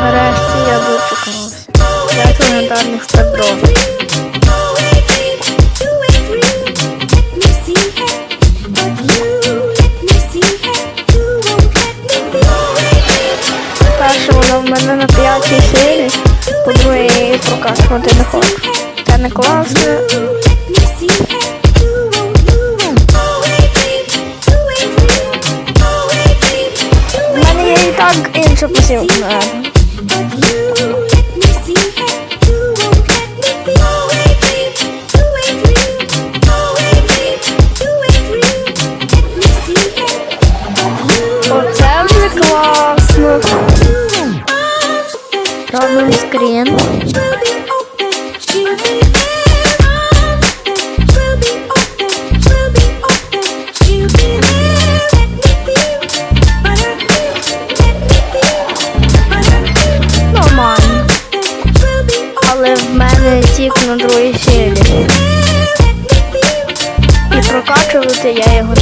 Нарешті я дочекався. П'ять легендарних стардронів. Перше воно в мене на п'ятій силі, по-друге, я її прокачувати не хочу. Це не класно. Так посілка, наверное. Оце вже класно. Робимо скрін. Тільки на другій силі. І прокачувати я його.